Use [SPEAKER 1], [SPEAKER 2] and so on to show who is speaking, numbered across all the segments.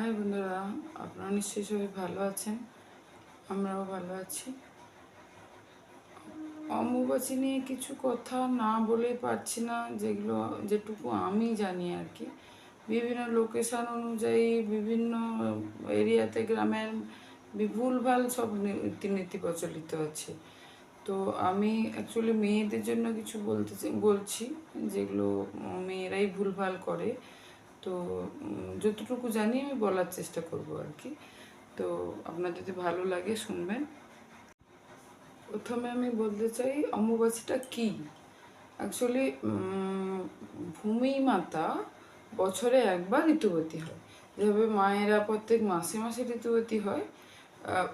[SPEAKER 1] High বন্ধুরা, আপনারা নিশ্চয়ই সবাই ভালো আছেন। আমরাও ভালো আছি। অম্বুবাচী নিয়ে কিছু কথা না বলে পারছি না, যেগুলো, যেটুকু আমি জানি আর কি। বিভিন্ন লোকেশন অনুযায়ী বিভিন্ন এরিয়াতে গ্রামের ভুলভাল সব রীতিনীতি প্রচলিত আছে। তো আমি অ্যাকচুয়ালি মেয়েদের জন্য কিছু বলতে বলছি, যেগুলো মেয়েরাই ভুলভাল করে। তো যতটুকু জানি আমি বলার চেষ্টা করব আর কি। তো, আপনার যদি ভালো লাগে শুনবেন। প্রথমে আমি বলতে চাই, অম্বুবাচীটা কি? অ্যাকচুয়ালি ভূমি মাতা বছরে একবার ঋতুবতী হয়। যেভাবে মায়েরা প্রত্যেক মাসে মাসে ঋতুবতী হয়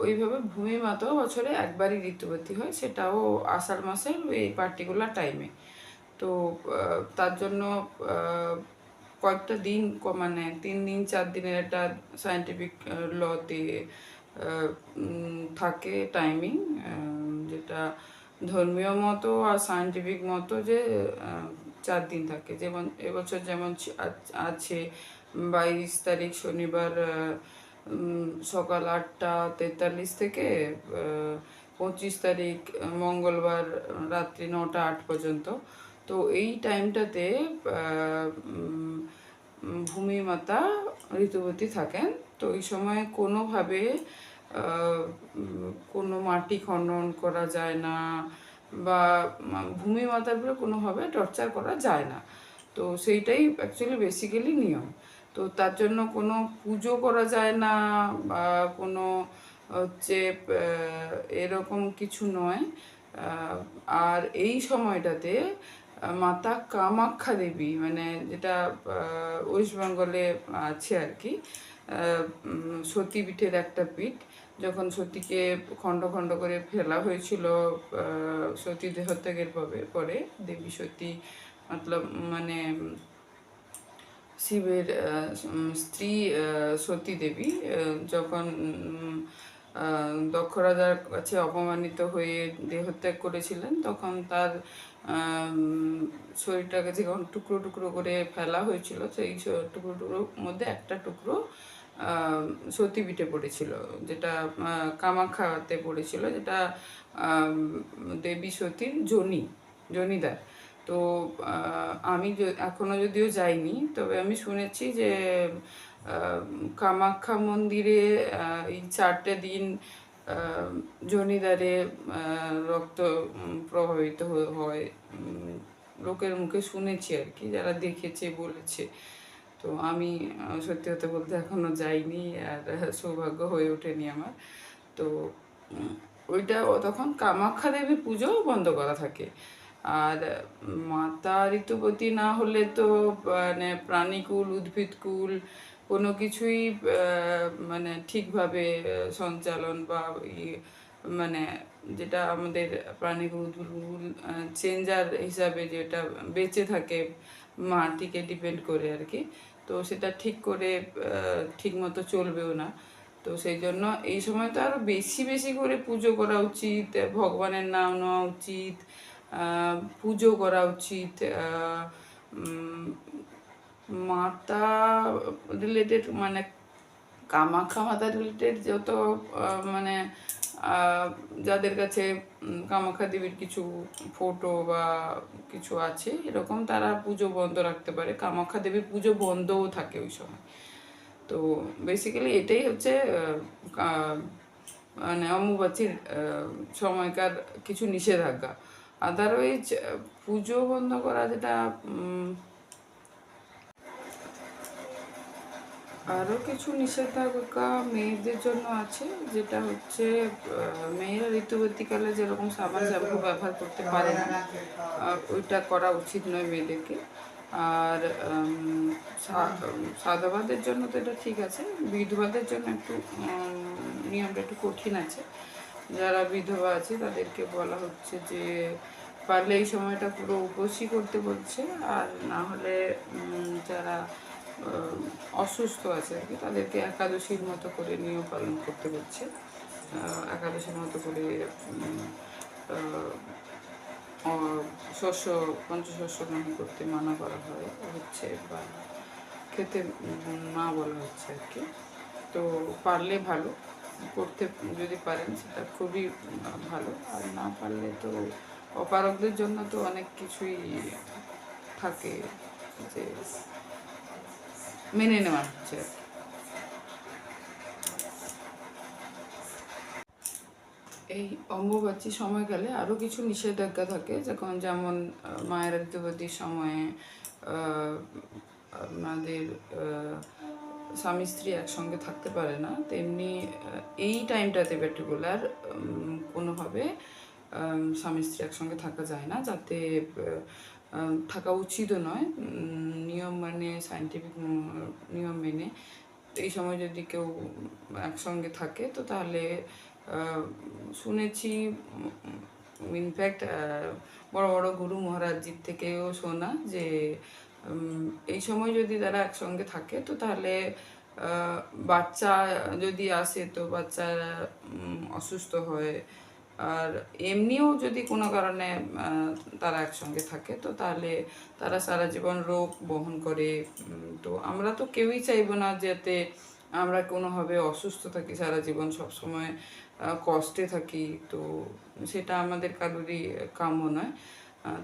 [SPEAKER 1] ওইভাবে ভূমি মাতাও বছরে একবারই ঋতুবতী হয়, সেটাও আষাঢ় মাসের এই পার্টিকুলার টাইমে তো তার জন্য কয়েকটা দিন মানে তিন দিন, চার দিনের একটা সায়েন্টিফিক লতে থাকে টাইমিং যেটা ধর্মীয় মতো আর সায়েন্টিফিক মতো যে চার দিন থাকে। যেমন এবছর যেমন আছে বাইশ তারিখ শনিবার সকাল আটটা তেতাল্লিশ থেকে পঁচিশ তারিখ মঙ্গলবার রাত্রি নটা আট পর্যন্ত। তো এই টাইমটাতে ভূমি মাতা ঋতুবতী থাকেন। তো এই সময় কোনোভাবে কোনো মাটি খনন করা যায় না বা ভূমি মাতার উপরে কোনোভাবে টর্চার করা যায় না। তো সেইটাই অ্যাকচুয়ালি বেসিক্যালি নিয়ম। তো তার জন্য কোনো পুজো করা যায় না বা কোনো হচ্ছে এরকম কিছু নয়। আর এই সময়টাতে মাতা কামাখ্যা দেবী মানে যেটা ওয়েস্ট বেঙ্গলে আছে আর কি আহ, উম, সতী পীঠের একটা পীঠ যখন সতীকে খণ্ড খণ্ড করে ফেলা হয়েছিল সতী দেহত্যাগের পরে পরে দেবী সতী মতলব মানে শিবের স্ত্রী সতী দেবী যখন দক্ষ রাজার কাছে অপমানিত হয়ে দেহত্যাগ করেছিলেন তখন তার শরীরটাকে যখন টুকরো টুকরো করে ফেলা হয়েছিল সেই টুকরো টুকরোর মধ্যে একটা টুকরো সতীপীঠে পড়েছিল যেটা আহ, কামাখ্যাতে পড়েছিল যেটা দেবী সতীর জনি জনিদার। তো আমি য- এখনও যদিও যাইনি তবে আমি শুনেছি যে কামাখ্যা মন্দিরে এই চারটে দিন জনিদারে রক্ত প্রভাবিত হয় লোকের মুখে শুনেছি আর কি যারা দেখেছে বলেছে তো আমি সত্যি কথা বলতে এখনও যাইনি আর সৌভাগ্য হয়ে ওঠেনি আমার। তো ওইটা তখন কামাখ্যা দেবী পুজো বন্ধ করা থাকে। আর, মাতা ঋতুপতি না হলে তো মানে প্রাণীকুল, উদ্ভিদকুল কোনো কিছুই মানে ঠিকভাবে সঞ্চালন বা মানে যেটা আমাদের উদ্ভিদকুল চেঞ্জার হিসাবে যেটা বেঁচে থাকে, মাটিকে ডিপেন্ড করে আর কি। তো সেটা ঠিক করে ঠিক মতো চলবেও না। তো সেই জন্য এই সময় তো আরও বেশি বেশি করে পুজো করা উচিত, ভগবানের নাম নেওয়া উচিত পুজো করা উচিত মাতা রিলেটেড মানে কামাখ্যা মাতা রিলেটেড যত মানে যাদের কাছে কামাখ্যা দেবীর কিছু ফটো বা কিছু আছে, এরকম তারা পুজো বন্ধ রাখতে পারে। কামাখ্যা দেবীর পুজো বন্ধও থাকে ওই সময়। তো বেসিক্যালি এটাই হচ্ছে মানে অম্বুবাচীর সময়কার কিছু নিষেধাজ্ঞা। আদারওয়াইজ পুজো বন্ধ করা যেটা আরও কিছু নিষেধাজ্ঞা মেয়েদের জন্য আছে, যেটা হচ্ছে মেয়েরা ঋতুবতীকালে যেরকম সাবান শ্যাম্পু ব্যবহার করতে পারে না ওইটা করা উচিত নয় মেয়েদেরকে। আর সাদাবাদের জন্য তো এটা ঠিক আছে, বিধবাদের জন্য একটু নিয়মটা একটু কঠিন আছে। যারা বিধবা আছে, তাদেরকে বলা হচ্ছে যে, পারলে এই সময়টা পুরো উপসই করতে বলছে, আর না হলে যারা অসুস্থ আছে আর কি। তাদেরকে একাদশীর মতো করে নিয়ম পালন করতে হচ্ছে। একাদশীর মতো করে শস্য, পঞ্চশস্য গ্রহণ করতে মানা করা হয়, হচ্ছে বা খেতে না বলা হচ্ছে আর কি। তো পারলে ভালো, করতে, যদি পারেন সেটা খুবই ভালো। আর না পারলে তো অপারগদের জন্য তো অনেক কিছুই থাকে, যে মেনে নেওয়া হচ্ছে। এই অম্বুবাচী সময়কালে আরও কিছু নিষেধাজ্ঞা থাকে যখন যেমন মায়ের ঋতুবতীর সময়ে আপনাদের স্বামী স্ত্রী একসঙ্গে থাকতে পারে না, তেমনি এই টাইমটাতে পার্টিকুলার কোনোভাবে স্বামী স্ত্রী একসঙ্গে থাকা যায় না, যাতে থাকা উচিতও নয়। নিয়ম মানে সাইন্টিফিক নিয়ম মেনে। এই সময় যদি কেউ একসঙ্গে থাকে, তো তাহলে শুনেছি ইনফ্যাক্ট বড় বড় গুরু মহারাজজির থেকেও শোনা যে এই সময় যদি তারা একসঙ্গে থাকে, তো তাহলে বাচ্চা যদি আসে, তো বাচ্চারা অসুস্থ হয়। আর এমনিও যদি কোনো কারণে তারা একসঙ্গে থাকে, তো তাহলে তারা সারা জীবন রোগ বহন করে তো আমরা তো কেউই চাইব না যাতে আমরা কোনোভাবে অসুস্থ থাকি, সারা জীবন সবসময় কষ্টে থাকি, তো সেটা আমাদের কারোরই কাম্য নয়।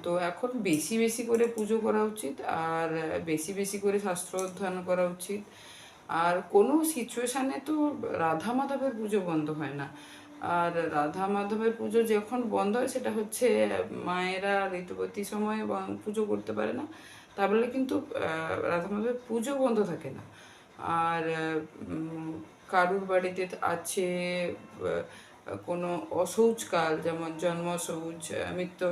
[SPEAKER 1] তো এখন বেশি বেশি করে পুজো করা উচিত, আর বেশি বেশি করে শাস্ত্র অধ্যয়ন করা উচিত। আর কোনো সিচুয়েশানে তো রাধা মাধবের পুজো বন্ধ হয় না। আর রাধা মাধবের পুজো যখন বন্ধ হয়, সেটা হচ্ছে মায়েরা ঋতুবতী সময়ে পুজো করতে পারে না। তা বলে কিন্তু রাধা মাধবের পুজো বন্ধ থাকে না। আর কারুর বাড়িতে আছে কোনো অশৌচকাল যেমন জন্ম শৌচ মৃত্যু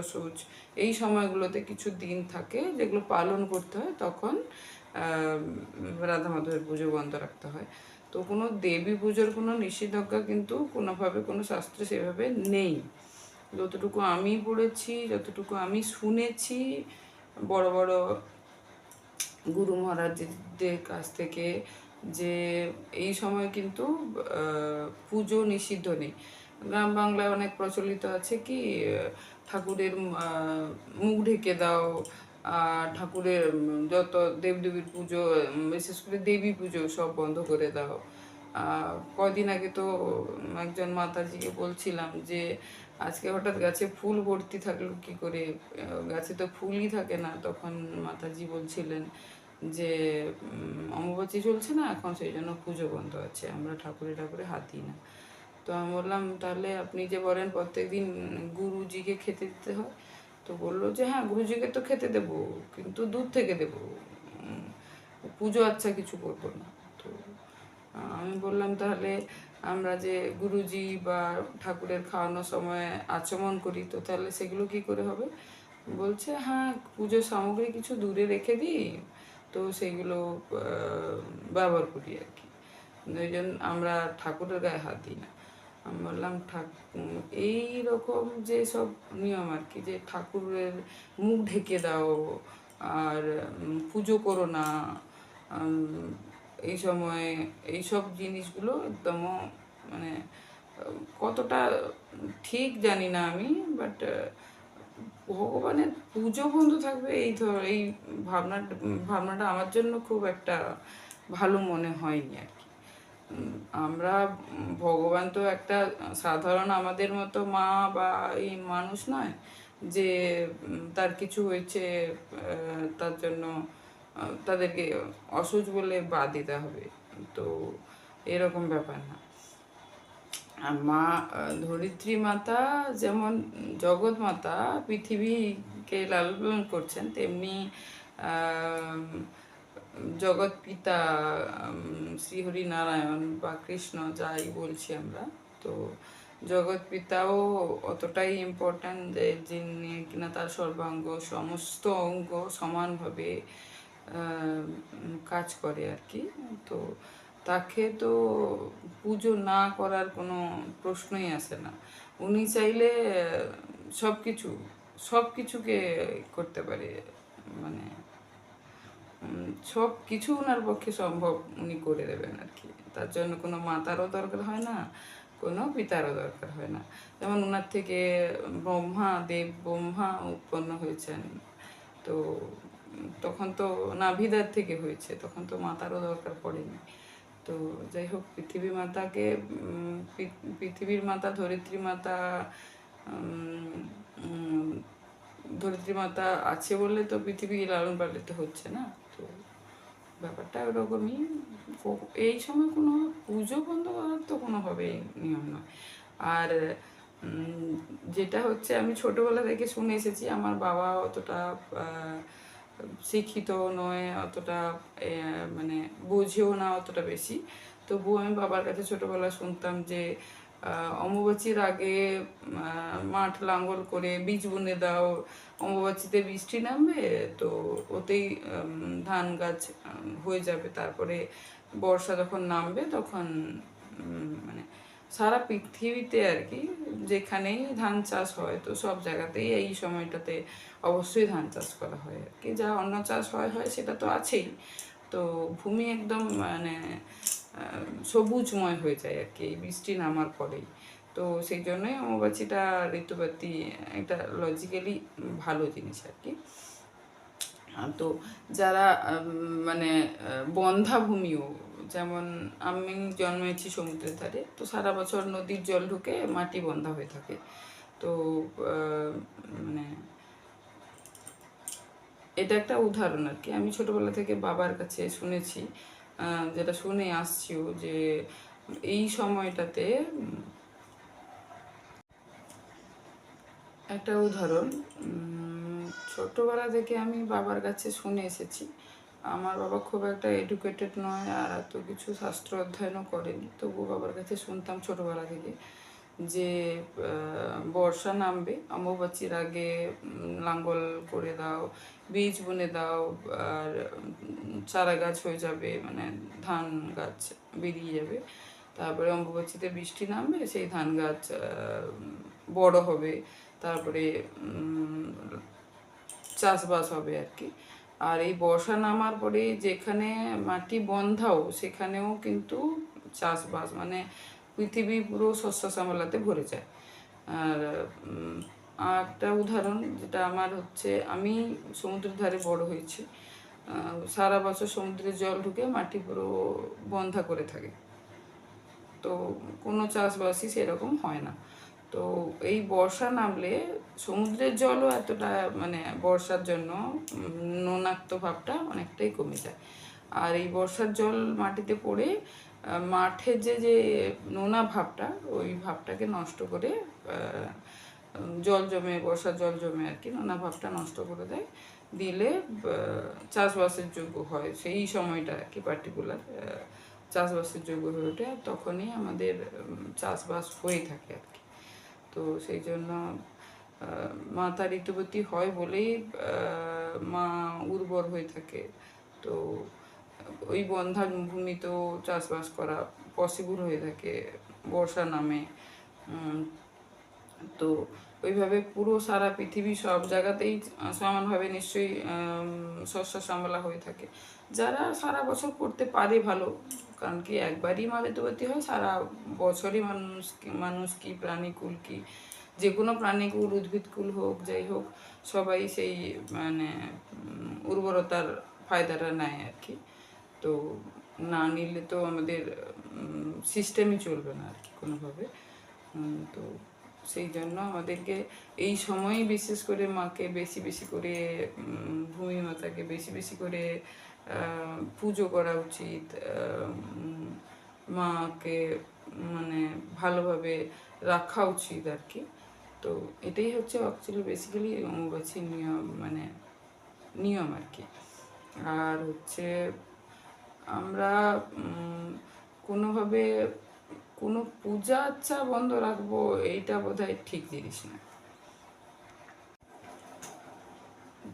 [SPEAKER 1] এই সময়গুলোতে কিছু দিন থাকে যেগুলো পালন করতে হয়, তখন রাধা মাধবের পুজো বন্ধ রাখতে হয়। তো কোনো দেবী পুজোর কোনো নিষেধাজ্ঞা কিন্তু কোনোভাবে কোনো শাস্ত্রে সেভাবে নেই। যতটুকু আমি পড়েছি, যতটুকু আমি শুনেছি, বড় বড় গুরু মহারাজদের কাছ থেকে যে এই সময় কিন্তু পুজো নিষিদ্ধ নেই। গ্রাম বাংলায় অনেক প্রচলিত আছে কি ঠাকুরের মুখ ঢেকে দাও ঠাকুরের যত দেবদেবীর পুজো বিশেষ করে দেবী পুজো সব বন্ধ করে দাও। কদিন আগে তো একজন মাতাজিকে বলছিলাম যে আজকে হঠাৎ গাছে ফুল ভর্তি থাকল কি করে? গাছে তো ফুলই থাকে না। তখন মাতাজি বলছিলেন যে উম, চলছে না এখন সেই জন্য পুজো বন্ধ আছে আমরা ঠাকুরে ঠাকুরে হাত না। তো আমি বললাম তাহলে আপনি যে বলেন প্রত্যেকদিন গুরুজিকে খেতে দিতে হয়। তো বলল যে হ্যাঁ গুরুজিকে তো খেতে দেবো, কিন্তু দুধ থেকে দেবো। পুজো আচ্ছা কিছু করব না। তো আমি বললাম, তাহলে আমরা যে গুরুজি বা ঠাকুরের খাওয়ানোর সময় আচমন করি, তো তাহলে সেগুলো কি করে হবে? বলছে হ্যাঁ পুজোর সামগ্রী কিছু দূরে রেখে দিই, তো সেগুলো ব্যবহার করি আর কি। ওই জন্য আমরা ঠাকুরের গায়ে হাত দিই না। আমি বললাম ঠাক এই রকম যে সব নিয়ম আর কি, যে ঠাকুরের মুখ ঢেকে দাও আর পুজো করো না এই সময় এইসব জিনিসগুলো একদম মানে কতটা ঠিক জানি না আমি বাট ভগবানের পুজো বন্ধ থাকবে এই ধর, এই ভাবনা ভাবনাটা আমার জন্য খুব একটা ভালো মনে হয়নি আর আমরা ভগবান তো একটা সাধারণ আমাদের মতো মা বা এই মানুষ নয় যে তার কিছু হয়েছে তার জন্য তাদেরকে অসুচ বলে বাদ দিতে হবে। তো এরকম ব্যাপার না। মা ধরিত্রী মাতা যেমন জগৎ মাতা, পৃথিবীকে লালন করছেন, তেমনি জগৎ পিতা উম, শ্রীহরি নারায়ণ বা কৃষ্ণ যাই বলছি আমরা তো জগৎ পিতাও অতটাই ইম্পর্ট্যান্ট যে যিনি কিনা তার সর্বাঙ্গ সমস্ত অঙ্গ সমানভাবে কাজ করে আর কি। তো তাকে তো পুজো না করার কোনো প্রশ্নই আসে না। উনি চাইলে সব কিছু সব কিছুকে করতে পারে মানে সব কিছু ওনার পক্ষে সম্ভব উনি করে দেবেন আর কি। তার জন্য কোনো মাতারও দরকার হয় না, কোনো পিতারও দরকার হয় না। যেমন ওনার থেকে ব্রহ্মা, দেব ব্রহ্মা উৎপন্ন হয়েছেন, তো তখন তো নাভিদার থেকে হয়েছে, তখন তো মাতারও দরকার পড়েনি। তো যাই হোক, পৃথিবী মাতাকে পৃথিবীর মাতা, ধরিত্রী মাতা ধরিত্রী মাতা আছে বলে তো পৃথিবী লালন পালিত হচ্ছে না। ব্যাপারটা ওরকমই এই সময় কোনো পুজো বন্ধ করার তো কোনোভাবেই নিয়ম নয়। আর যেটা হচ্ছে আমি ছোটোবেলা থেকে শুনে এসেছি, আমার বাবা অতটা শিক্ষিত নয়, অতটা মানে বোঝেও না অতটা বেশি। তবুও আমি বাবার কাছে ছোটবেলা শুনতাম যে অম্বুবাচীর আগে মাঠ লাঙ্গল করে বীজ বুনে দাও, অম্বুবাচীতে বৃষ্টি নামবে, তো ওতেই ধান গাছ হয়ে যাবে। তারপরে বর্ষা যখন নামবে তখন মানে সারা পৃথিবীতে আর কি যেখানেই ধান চাষ হয়, তো সব জায়গাতেই এই সময়টাতে অবশ্যই ধান চাষ করা হয় আর কি। যা অন্য চাষ হয় হয় সেটা তো আছেই। তো ভূমি একদম মানে সবুজময় হয়ে যায় আর কি এই বৃষ্টি নামার পরেই। তো সেই জন্যই অমাবাসীটা ঋতুবাতি একটা লজিক্যালি ভালো জিনিস আর কি। তো যারা মানে আহ, বন্ধা ভূমিও যেমন আমি জন্মেছি সমুদ্রের ধারে তো সারা বছর নদীর জল ঢুকে মাটি বন্ধা হয়ে থাকে। তো মানে এটা একটা উদাহরণ আর কি। আমি ছোটবেলা থেকে বাবার কাছে শুনেছি যেটা শুনে আসছিও যে এই সময়টাতে একটা উদাহরণ ছোট্টবেলা ছোটবেলা থেকে আমি বাবার কাছে শুনে এসেছি। আমার বাবা খুব একটা এডুকেটেড নয় আর এত কিছু শাস্ত্র অধ্যয়নও করেনি, তবুও বাবার কাছে শুনতাম ছোটবেলা থেকে। যে বর্ষা নামবে, অম্বুবাচীর আগে লাঙ্গল করে দাও, বীজ বুনে দাও, আর চারা গাছ হয়ে যাবে মানে ধান গাছ বেরিয়ে যাবে। তারপরে অম্বুবাচীতে বৃষ্টি নামবে, সেই ধান গাছ বড় হবে, তারপরে চাষবাস হবে আর কি। আর এই বর্ষা নামার পরে যেখানে মাটি বন্ধাও, সেখানেও কিন্তু চাষবাস মানে পৃথিবী পুরো শস্য শ্যামলাতে ভরে যায়। আর একটা উদাহরণ যেটা আমার হচ্ছে, আমি সমুদ্রের ধারে বড় হয়েছি সারা বছর সমুদ্রের জল ঢুকে মাটি পুরো বন্ধা করে থাকে। তো কোনো চাষবাসই সেরকম হয় না। তো এই বর্ষা নামলে সমুদ্রের জলও এতটা মানে বর্ষার জন্য নোনাক্ত ভাবটা অনেকটাই কমে যায়। আর এই বর্ষার জল মাটিতে পড়ে মাঠে যে যে নোনা ভাবটা, ওই ভাবটাকে নষ্ট করে জল জমে, বর্ষার জল জমে আর কি, নোনা ভাবটা নষ্ট করে দেয়। দিলে চাষবাসের যোগ্য হয়। সেই সময়টা আর কি পার্টিকুলার চাষবাসের যোগ্য হয়ে ওঠে আর তখনই আমাদের চাষবাস হয়ে থাকে আর কি। তো সেই জন্য মা তার ঋতুবতী হয় বলেই মা উর্বর হয়ে থাকে। তো ওই বন্ধা ভূমিতেও চাষবাস করা পসিবল হয়ে থাকে বর্ষা নামে। তো ওইভাবে পুরো সারা পৃথিবী সব জায়গাতেই সমানভাবে নিশ্চয়ই শস্য শ্যামলা হয়ে থাকে। যারা সারা বছর করতে পারে ভালো, কারণ কি একবারই মা ঋতুবতী হয়, সারা বছরই মানুষ মানুষ কি প্রাণীকুল কি যে কোনো প্রাণীকুল উদ্ভিদকুল হোক, যাই হোক, সবাই সেই মানে উর্বরতার ফায়দাটা নেয় আর কি। তো না নিলে তো আমাদের সিস্টেমই চলবে না আর কি কোনোভাবে তো সেই জন্য আমাদেরকে এই সময়ই বিশেষ করে মাকে বেশি বেশি করে ভূমি মাতাকে বেশি বেশি করে পুজো করা উচিত মাকে মানে ভালোভাবে রাখা উচিত আর কি তো এটাই হচ্ছে অ্যাকচুয়ালি বেসিক্যালি অম্বুবাচীর নিয়ম মানে নিয়ম আর কি আর হচ্ছে আমরা কোনোভাবে কোনো পূজা আচ্ছা বন্ধ রাখব, এইটা বোধহয় ঠিক জিনিস না।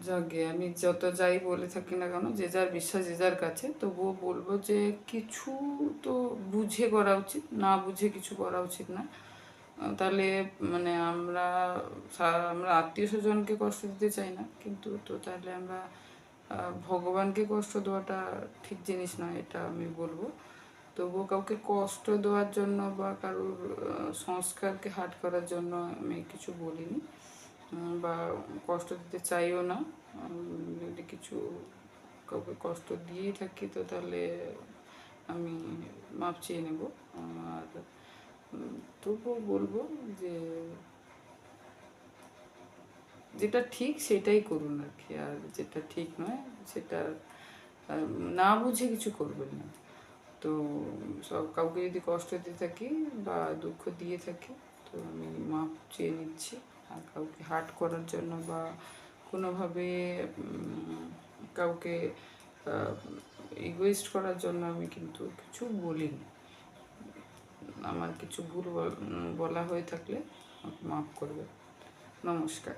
[SPEAKER 1] যাকে আমি যত যাই বলে থাকি না কেন, যে যার বিশ্বাস, যে যার কাছে, তবুও বলব যে কিছু তো বুঝে করা উচিত, না বুঝে কিছু করা উচিত না। তাহলে মানে আমরা আমরা আত্মীয় স্বজনকে কষ্ট দিতে চাই না, কিন্তু তো তাহলে আমরা ভগবানকে কষ্ট দেওয়াটা ঠিক জিনিস নয়, এটা আমি বলব। তবুও কাউকে কষ্ট দেওয়ার জন্য বা কারোর সংস্কারকে হাট করার জন্য আমি কিছু বলিনি। বা কষ্ট দিতে চাইও না। যদি কিছু কাউকে কষ্ট দিয়েই থাকি, তো তাহলে আমি মাপ চেয়ে নেব। আর তবুও বলব যে যেটা ঠিক সেটাই করুন আর কি, আর যেটা ঠিক নয় সেটা না বুঝে কিছু করবেন না। তো সব কাউকে যদি কষ্ট দিয়ে থাকি বা দুঃখ দিয়ে থাকি, তো আমি মাপ চেয়ে নিচ্ছি। আর কাউকে হার্ট করার জন্য বা কোনোভাবে কাউকে ইগোয়েস্ট করার জন্য আমি কিন্তু কিছু বলিনি। আমার কিছু ভুল বল- হয়ে থাকলে মাফ করবে নমস্কার।